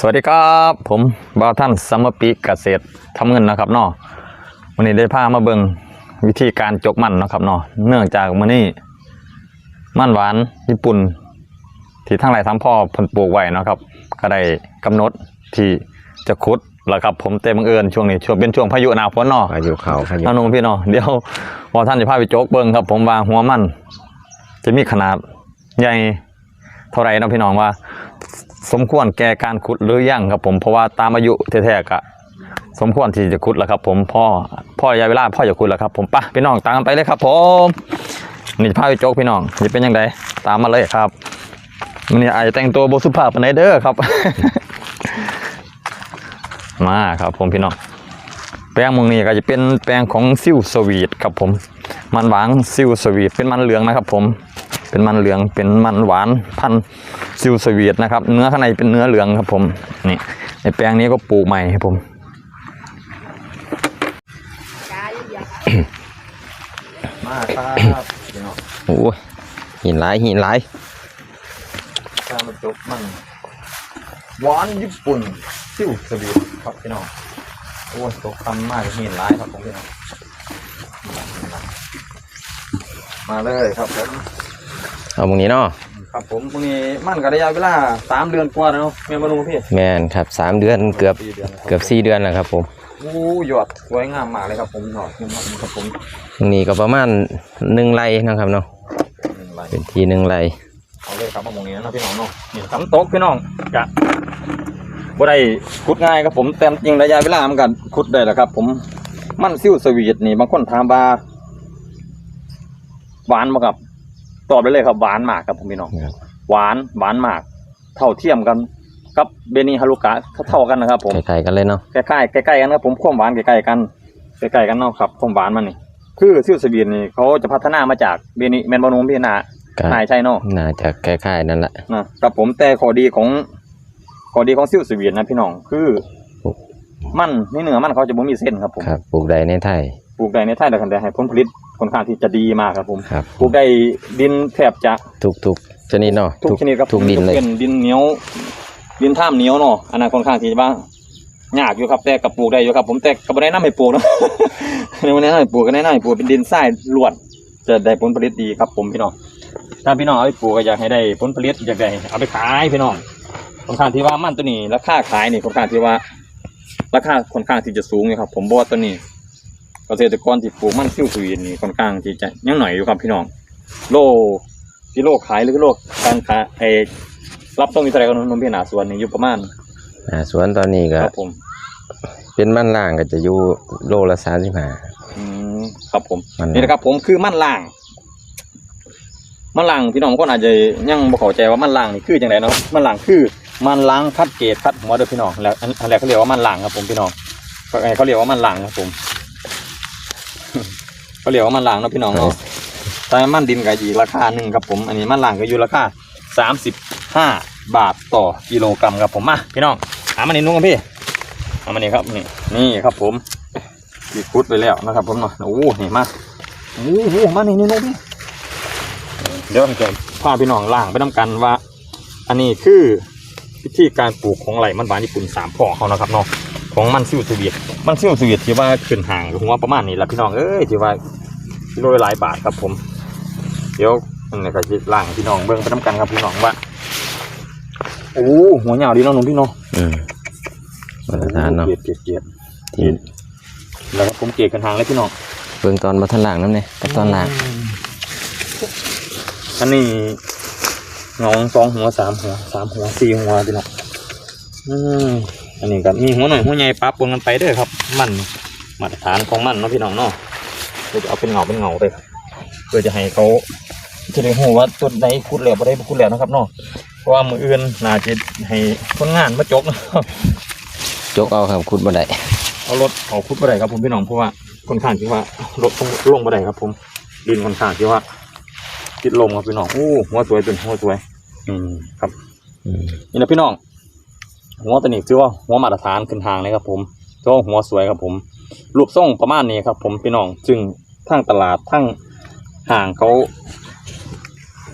สวัสดีครับผมบ่าวท่านสมปีเกษตรทำเงินนะครับเนาะวันนี้ได้พามาเบิงวิธีการจกมันเนาะครับเนาะเนื่องจากมื้อนี้มันหวานญี่ปุ่น ที่ทั้งหลายทั้งพ่อเพิ่นปลูกไว้เนาะครับ ก็ได้กำหนดที่จะขุดแล้วครับผมเต็มบังเอิญช่วงนี้ช่วงเป็นช่วงพายุหนาฝนเนาะพายุเขาพายุน้องนุ่งพี่น้องเดี๋ยวพอท่านจะพาไปโจกเบิ้งครับ ผมว่าหัวมัน จะมีขนาดใหญ่เท่าไหรเนาะพี่น้องว่า สมควรแก่การขุดหรือยังครับผมเพราะว่าตามอายุแท้ๆกะสมควรที่จะขุดแล้วครับ ผมพ่อพ่อยะเวลาพ่อจะขุดแล้วครับผมปะพี่น้องตามไปเลยครับ ผมนี่จะพาไปโจกพี่น้องจะเป็นยังไงตามมาเลยครับมันนี่อาจจะแต่งตัวโบสุภาพปนใดเด้อครับ มาครับ ผมพี่น้องแป้งมงนี่ก็จะเป็นแป้งของซิลสวีทครับผม มันหวานซิลสวีทเป็นมันเหลืองนะครับ ผม เป็นมันเหลืองเป็นมันหวานพันธุ์ซิลสวีทนะครับ เนื้อข้างในเป็นเนื้อเหลืองครับผมนี่ในแป้งนี้ก็ปลูกใหม่ครับผมมาครับพี่น้องโอ้ยหินหลายหินหลายข้ามาจบมันหวานญี่ปุ่นซิลสวีทครับพี่น้องโอ้ยตกคำมากเห็นร้ายครับผมพี่น้องมาเลยครับผม เอาตรงนี้เนาะครับผมพรุ่งนี้มันก็ระยะเวลาสามเดือนกว่าแล้วเนาะแม่มาดูพี่แมนครับสามเดือนเกือบสี่เดือนนะครับเกือบสี่เดือนแล้วครับผมโอ้ยอดสวยงามมากเลยครับผมยอดยอดครับผมตรงนี้ก็ประมาณหนึ่งไร่นะครับเนาะหนึ่งใบเป็นที่หนึ่งไร่เอาเลยครับมามงนี้นะพี่น้องเนาะนี่สำโต๊ะพี่น้องจะบ่ได้ขุดง่ายครับผมแต่จริงระยะเวลามันก็ขุดได้แหละครับ ผมมันซิ่วสวีทนี่บางคนถามว่าหวานมาครับ ตอบได้เลยครับหวานมากครับผมพี่น้องครับ หวานหวานมาก เท่าเทียมกันกับเบนิฮารุกะเท่าๆกันนะครับผมใกล้ๆกันเลยเนาะ ใกล้ๆใกล้ๆกันครับผมความหวานใกล้ๆกันใกล้ๆกันเนาะครับความหวานมันนี่คือซิลสวีทนี่เขาจะพัฒนามาจากเบนิแมนบานูมพี่นาก็นายใช่เนาะน่าจะคล้ายๆนั่นแหละ นะครับผมแต่ข้อดีของข้อดีของซิลสวีทนะพี่น้องคือมันนี่เนื้อมันเขาจะบ่มีเส้นครับผม ครับ ปลูกได้ในไทย ปลูกได้ในไทยแต่คันใดให้ผลผลิต ค่อนข้างที่จะดีมากครับผมครับ ปลูกได้ดินแทบจะทุกทุกๆชนิดเนาะทุกชนิดครับทุกดินเลยเป็นดินเหนียว ดินท่ามเหนียวเนาะอันนั้นค่อนข้างที่จะว่ายากอยู่ครับแต่กับปลูกได้อยู่ครับ ผมแต่กับบ่ได้น้ำให้ปลูกเนาะในวันนี้น้ำให้ปลูกก็ได้น้ำให้ปลูกเป็นดินทรายล้วน จะได้ผลผลิตดีครับ ผมพี่น้องถ้าพี่น้องเอาไปปลูกก็อยากให้ได้ผลผลิตอยากได้เอาไปขายพี่น้องค่อนข้างที่ว่ามันตัวนี้ราคาขายนี่ค่อนข้างที่ว่า ราคาค่อนข้างที่จะสูงอยู่ครับ ผมบอกว่าตัวนี้ เกษตรกรที่ปลูกมันซิ่วสวีนนี่ค่อนข้างที่จะยังหน่อยอยู่ครับพี่น้อง โลกิโลขายหรือโลการขายไอรับส่งอิสราเอลนมพี่หนาสวนนี่อยู่ประมาณอ่าสวนตอนนี้ก็ครับผม เป็นมันล่างก็จะอยู่โลละสามสิบห้าอืมครับผมมันนี่นะครับ ผมคือมันล่างมันล่างพี่น้องคนอาจจะยังบ่เข้าใจว่ามันล่างนี่คือจังไดเนาะมันล่างคือมันล้างคัดเกรดคัดหัวเด้อพี่น้องแล้วอันอันแรกเขาเรียกว่ามันล่างครับผมพี่น้องเขาเรียกว่ามันล่างครับผม เขาเรียกว่ามันล่างเนาะพี่น้องเนาะแต่มันดินก็อีกราคาหนึ่งครับผม อันนี้มันหลังก็อยู่ราคาสามสิบห้าบาทต่อกิโลกรัมครับผมมาพี่น้องหามันนี่นุ่งกันพี่เอามันนี่ครับนี่นี่ครับผมดีคุดไปแล้วนะครับผมเนาะโอ้โหนี่มาโอ้โหมานี่นี่นุ่งพี่เดี๋ยวผมจะพาพี่น้องล่างไปน้ากันว่า อันนี้คือวิธีการปลูกของไหลมันหวานญี่ปุ่นสามพ่อเขานะครับเนาะ ของมันซิวสวีทมันซิวสวีทที่ว่าขึ้นห่างหัวประมาณนี้แหละพี่น้องเอ้ยที่ว่ากิโลละหลายบาทครับผมเดี๋ยวอันนี้ก็จะล่างพี่น้องเบิ้งไปน้ำกันครับพี่น้องว่าโอ้หัวเหยาวดีเน้องนุ่มพี่น้องอืมมาตรฐานเนาะเกียดเกียดเกียดที่แล้วก็ผมเกียดกันทางเลยพี่น้องเบื้องตอนมาทันล่างน้ำเนี่ยกับตอนล่างอันนี้งองสองหัวสามหัวสามหัวสี่หัวพี่น้องอืม อันนี้ก็มีหัวหน่อยหัวใหญ่ปั๊บปนกันไปเด้อครับ มันมาตรฐานของมันเนาะพี่น้องเนาะเดี๋ยวจะเอาเป็นเงาเป็นเงาไปครับเพื่อจะให้เขาจะได้หูว่าต้นไหนคุดแล้วบ่ได้บ่คุดแล้วนะครับเนาะเพราะว่ามืออื่นน่าจะให้คนงานมาจกนะครับจกเอาครับขุดบ่ได้เอารถเอาคุดบ่ได้ครับผมพี่น้องเพราะว่าค่อนข้างที่ว่ารถต้องลงบ่ได้ครับ ผมดินค่อนข้างที่ว่าติดลมครับพี่น้องโอ้หัวสวยจนหัวสวย อืมครับอืมนี่นะพี่น้อง หัวตัวนี้ถือว่าหัวมาตรฐานขึ้นทางเลยครับผมถือว่าหัวสวยครับผมรูปทรงประมาณนี้ครับ ผมพี่น้องซึ่งทั้งตลาดทั้งห่างเขา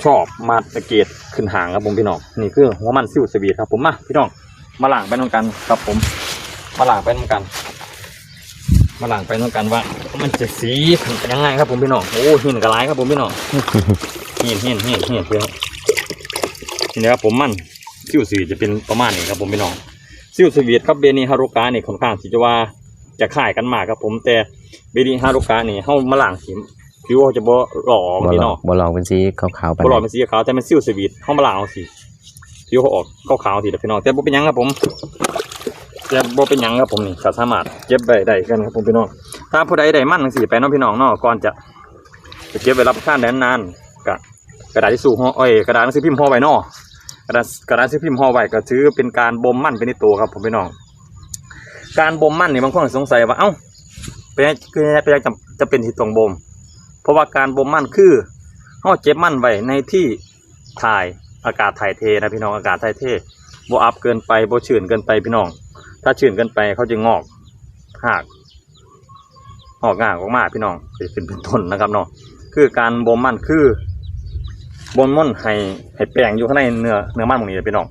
ชอบมาตะเกียดขึ้นห่างครับผมพี่น้องนี่คือหัวมันซิวสวีทครับผมมาพี่น้องมาล้างไปน้ำกันครับผม มาล้างไปน้ำกัน มาล้างไปน้ำกันว่า มันจะสีเป็นยังไงครับผมพี่น้องโอ้หินกระไรครับผมพี่น้องหินหินหินหินพี่น้องนี่ครับผมมัน ซิวสีจะเป็นประมาณนี้ครับผมพี่น้องซิวสวีทครับเบนีฮารุกานี่ค่อนข้างที่จะว่าจะคล้ายกันมากครับผมแต่เบนีฮารุกานี่เฮามาล้างผิวผิวเขาจะบ่หล่อบ่ลพี่อน้งองบ่ลองเป็นสีขาวๆไปบ่หล่อเป็นสีขาวแต่เป็นซิวสวีทเฮามาล้างเอาสีผิวเขาออกขาวๆสีแต่พี่น้องแต่บ่เป็นหยังครับผมแต่บ่เป็นหยังครับผมนี่ก็สามารถเก็บไว้ได้กันครับผมพี่น้องถ้าผู้ใดได้มันจังซี่ไปเน้องพี่น้องเนาะก่อนจะจะเก็บไว้รับประทานได้นานๆก็กระดาษทิชชู่ห่อเอ้ยกระดาษหนังสือพิมพ์ห่อไว้เนอ กระดาษกระดาษหนังสือพิมพ์ห่อไว้ก็ถือเป็นการบ่มมั่นไปในตัวครับผมพี่น้อง การบ่มมั่นนี่บางคนสงสัยว่าเอ้าเป็นคือเป็นจำจะเป็นที่ตรงบ่มเพราะว่าการบ่มมั่นคือห่อเจ็บมั่นไว้ในที่ถ่ายอากาศถ่ายเทนะพี่น้องอากาศถ่ายเทบ่อับเกินไปบ่ชื้นเกินไปพี่น้อง ถ้าชื้นเกินไปเขาจะงอกหักงอกงางออกมาพี่น้องเป็นเป็นต้นนะครับเนาะคือการบ่มมั่นคือ บนม่อนให้ให้แป้งอยู่ข้างในเนื้อเนื้อมันตรงนี้เลยพี่น้อง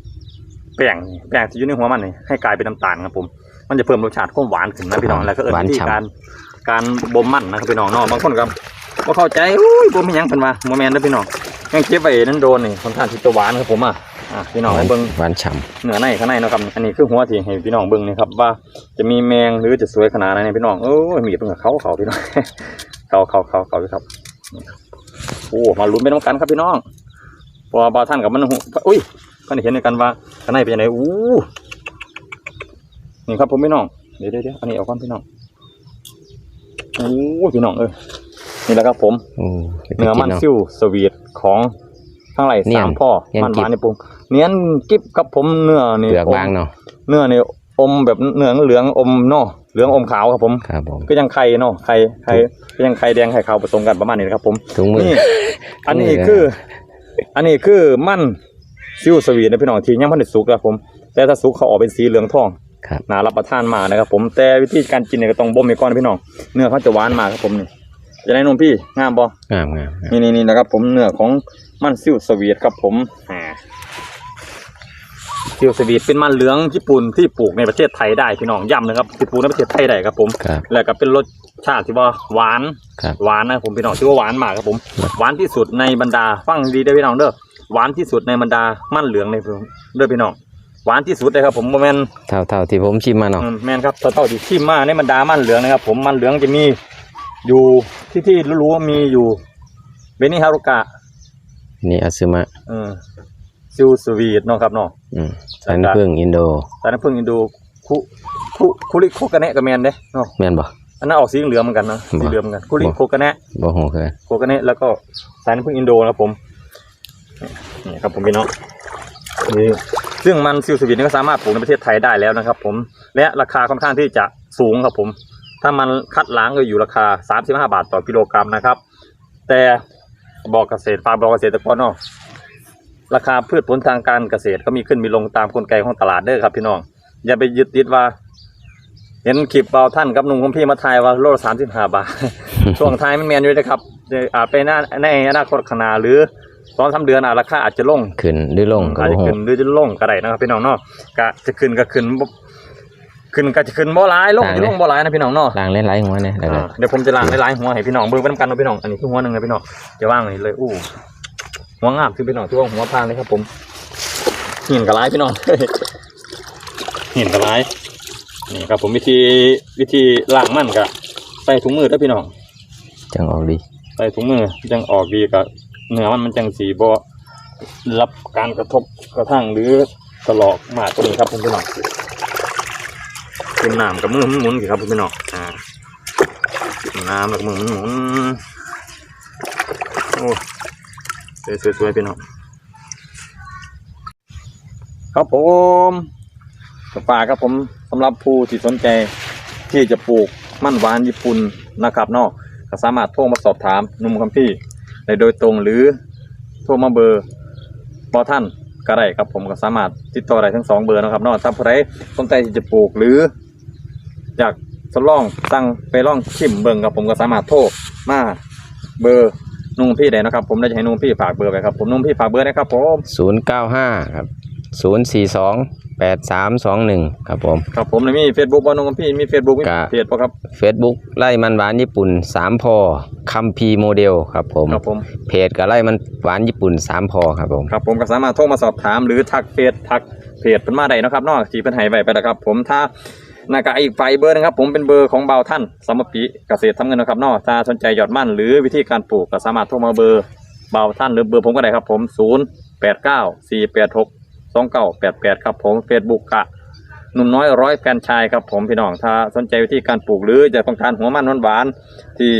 แป้งนี่แป้งที่อยู่ในหัวมันนี่ให้กลายเป็นน้ำตาลครับผม มันจะเพิ่มรสชาติความหวานขึ้นนะพี่น้องแล้วก็เอิญวิธีการการบ่มมันนะครับพี่น้องเนาะบางคนครับบ่เข้าใจอุ้ยบ่มีหยังเพิ่นว่าบ่แม่นเด้อพี่น้องยังเก็บไว้นั่นโดนนี่ค่อนข้างที่จะหวานครับผมอะอะพี่น้องให้เบิ่งหวานฉ่เนื้อในข้างในเนาะครับอันนี้คือหัวที่ให้พี่น้องเบิ่งนี่ครับว่าจะมีแมงหรือจะสวยขนาดไหนเนี่ยพี่น้องโอ้ยมีดเพิ่นก็เขาเขาพี่น้องเขาเขาเขาเขาอยู่ครับโอ้มาลุ้นไปน้ำกันครับพี่น้องเพอบาท่านกับมันหูอุ้ยเพิ่นเห็นด้วยกันว่าข้างในเป็นยังไงอู้นี่ครับผมพี่น้องเดี๋ยวเดี๋ยวเดี๋ยวอันนี้เอาก่อนพี่น้องโอ้ยพี่น้องเออนี่แหละครับผมำโอ้เนื้อมันซิ่วสวีทของข้างไหลเนียสานมพ่อเนียนมันหกิ๊บวานในปรุงเนียนกิ๊บครับผมเนื้อนี่เปลือกอมบางเนาะเนื้อนี่อมแบบเนื้อเหลืองอมเนาะ เหลืองอมขาวครับผม ครับผม ก็ยังไข่เนาะไข่ไข่ก็ยังไข่แดงไข่ขาวผสมกันประมาณนี้นะครับผมถุงมือนี่อันนี้ถุงมือคือ อันนี้คือมันซิ่วสวีทนะพี่น้องที่ยังพันธุ์สุกครับผม แต่ถ้าสุกเขาออกเป็นสีเหลืองทองครับน่ารับประทานมากนะครับผมแต่วิธีการกินเนี่ยก็ต้องบ่มไปก่อนนะพี่น้องเนื้อเขาจะหวานมากครับผมนี่จะได้นมพี่งามบ่งามงามงามนี่นี่นี่นะครับผมเนื้อของมันซิวสวีทครับผมอ่า ซิวสวีทเป็นมันเหลืองญี่ปุ่นที่ปลูกในประเทศไทยได้พี่น้องย้ำนะครับที่ปลูกในประเทศไทยได้ครับผม ครับ แล้วก็เป็นรสชาติที่ว่าหวานครับหวานนะครับผมพี่น้องถือว่าหวานมากครับผม หวานที่สุดในบรรดาฟังดีได้อพี่น้องเด้อหวานที่สุดในบรรดามันเหลืองในเด้อพี่น้องหวานที่สุดเลยครับผมโมเมน เท่าเท่าที่ผมชิมมาเนาะ อืมแมนครับเท่าๆที่ชิมมาในบรรดามันเหลืองนะครับ ผมมันเหลืองจะมีอยู่ที่ที่รู้ๆว่ามีอยู่เบนิฮารุกะนี่อาซึมะเออ ซิลสวีทเนาะครับเนาะอืมสายน้ำผึ้งอินโดแต่น้ำผึ้งอินโดูคุคุคุริโคกะเนะกับแมนเด้เนาะแม่นบ่ อันนั้นออกสีเหลืองเหมือนกันนะบ่ สีเหลืองเหมือนกันคุริโคกะเนะบ่ฮู้คือโคกะเนะแล้วก็สายน้ำผึ้งอินโดนะครับผมนี่ครับผมพี่น้องนี่ซึ่งมันซิลสวีทนี่ก็สามารถปลูกในประเทศไทยได้แล้วนะครับ ผมและราคาค่อนข้างที่จะสูงครับผม ถ้ามันคัดล้างก็อยู่ราคา 35 บาทต่อกิโลกรัมนะครับ แต่บอกเกษตรฟาร์มบอกเกษตรกรเนาะ ราคาพืชผลทางการเกษตรก็มีขึ้นมีลงตามกลไกของตลาดเด้อครับ พี่น้องอย่าไปยึดติดว่า เห็นคลิปเบาท่านกับหนุ่มของพี่มาทายว่าโลละสามสิบห้าบาท ช่วงท้ายมันแมนอยู่นะครับเดี๋ยวอาจไปหน้าในอนาคตข้างหน้าหรือสองสามเดือนอาจราคาอาจจะลงขึ้นหรือลงก็อาจบ่จะฮู้ขึ้นหรือจะลงก็ได้นะครับพี่น้องเนาะก็จะขึ้นก็ขึ้นบ่ขึ้นก็จะขึ้นบ่หลายลงจะลงบ่หลายนะพี่น้องเนาะล้างหลายๆหัวเนี่ยแล้วก็อ่าเดี๋ยวผมจะล้างหลายๆหัวให้พี่น้องเบิ่งไปนำกันเนาะพี่น้องอันนี้คือหัวหนึ่งนะพี่น้องจะว่างนี่เลยอู้ หัวงามคือพี่น้องที่ว่าหัวพางเลยครับ ผมหินกระไรพี่น้องหินกระไรนี่ครับ ผมวิธีวิธีล้างมันก็ใส่ถุงมือแล้วพี่น้องจังออกดีใส่ถุงมือจังออกดีกับเนื้อมันมันจังสีบ่รับการกระทบกระทั่งหรือตลอกมากตัวนี้ครับผมพี่น้องเป็นน้ำกับมือมันหมุนสิครับผมพี่น้องอ่าน้ำกับมือมันหมุนโอ้ สวยๆพี่น้องครับผมฝากครับผมสำหรับผู้ที่สนใจที่จะปลูกมันหวานญี่ปุ่นนะครับเนาะก็สามารถโทรมาสอบถามนุ่มคัมพี่ได้โดยตรงหรือโทรมาเบอร์บอท่านก็ได้ครับผมก็สามารถติดต่อได้ทั้งสองเบอร์นะครับเนอกถ้าผู้ใดสนใจที่จะปลูกหรือ อยากทดลองตั้งไปลองชิมเบิ่งครับผมก็สามารถโทรมาเบอร์ นุ่มพี่ได้นะครับ ผมได้จะให้นุ่มพี่ฝากเบอร์ไว้ครับผมนุ่มพี่ฝากเบอร์นะครับผม095ครับศูนย์สี่สองแปดสามสองหนึ่งครับผม ครับผมแล้วมีเฟซบุ๊กบ่น้องกับพี่มีเฟซบุ๊กมีกะ เพจบ่ครับ Facebook ไล่มันหวานญี่ปุ่นสามพอคัมพีโมเดลครับผม ครับผมเพจก็ไล่มันหวานญี่ปุ่นสามพอครับผม ครับผมก็สามารถโทรมาสอบถามหรือทักเฟซทักเพจเป็นมาได้เนาะครับเนอกที่เป็นให้ไว้ไปนะครับ ผมถ้า นาก็อีกไฟเบอร์นะครับผมเป็นเบอร์ของเบาท่านสมปีเกษตรทำเงินนะครับนอกถ้าสนใจหยอดมั่นหรือวิธีการปลูกก็สามารถโทรมาเบอร์เบาท่านหรือเบอร์ผมก็ได้ครับผม 0 8 9 4 8 6 2 9 8 8 ครับผมเฟซบุ๊กกะหนุ่มน้อยร้อยแฟนชายครับผมพี่น้องถ้าสนใจวิธีการปลูกหรือจะต้องการหัวมันหวานที่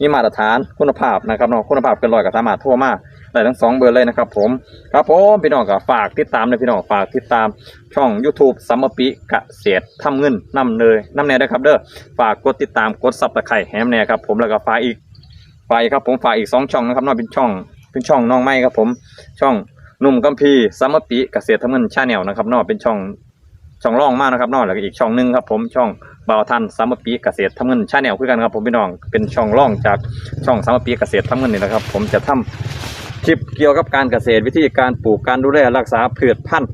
มีมาตรฐานคุณภาพนะครับเนาะคุณภาพเกินรอยก็สามารถโทรมา ได้ทั้งสองเบอร์เลยนะครับผมครับผมพี่น้องก็ฝากติดตามเลยพี่น้องฝากติดตามช่อง YouTube สัมมปิเกษตรทำเงินนำเนยนำแน่ด้วยครับเด้อฝากกดติดตามกดซับตะไคร่แฮมแน่ครับผมแล้วก็ฝากอีกฝากอีกครับผมฝากอีกสองช่องนะครับนาะเป็นช่องเป็นช่องน้องไม้ครับผมช่องหนุ่มกัมพีสัมมปิเกษตรทำเงินชาแนลนะครับนาะเป็นช่องช่องร่องมากนะครับนอกแล้วก็อีกช่องหนึ่งครับผมช่องบ่าวทันสามปีเกษตรทำเงินชาแนลคือกันครับผมพี่น้องเป็นช่องร่องจากช่องสามปีเกษตรทำเงินนี่นะครับ ผมจะทำ คลิปเกี่ยวกับการเกษตรวิธีการปลูกการดูแลรักษาพืชพันธุ์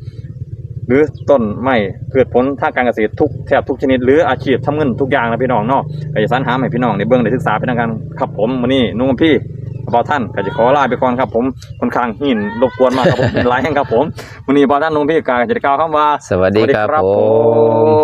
หรือต้นไม้พืชผลทางการเกษตรทุกแทบทุกชนิด หรืออาชีพทำเงินทุกอย่างนะพี่น้องเนาะก็จะสรรหาให้พี่น้องในเบื้องในศึกษาเป็นทางการครับผมวันนี้นุ่มพี่บอท่านก็จะขอลาไปก่อนครับผมค่อนข้างหินรบกวนมากครับผมเป็นไรแห่งครับผมวันนี้บอท่านนุ่มพี่ก็จะได้กล่าวคำว่า สวัสดีครับผมม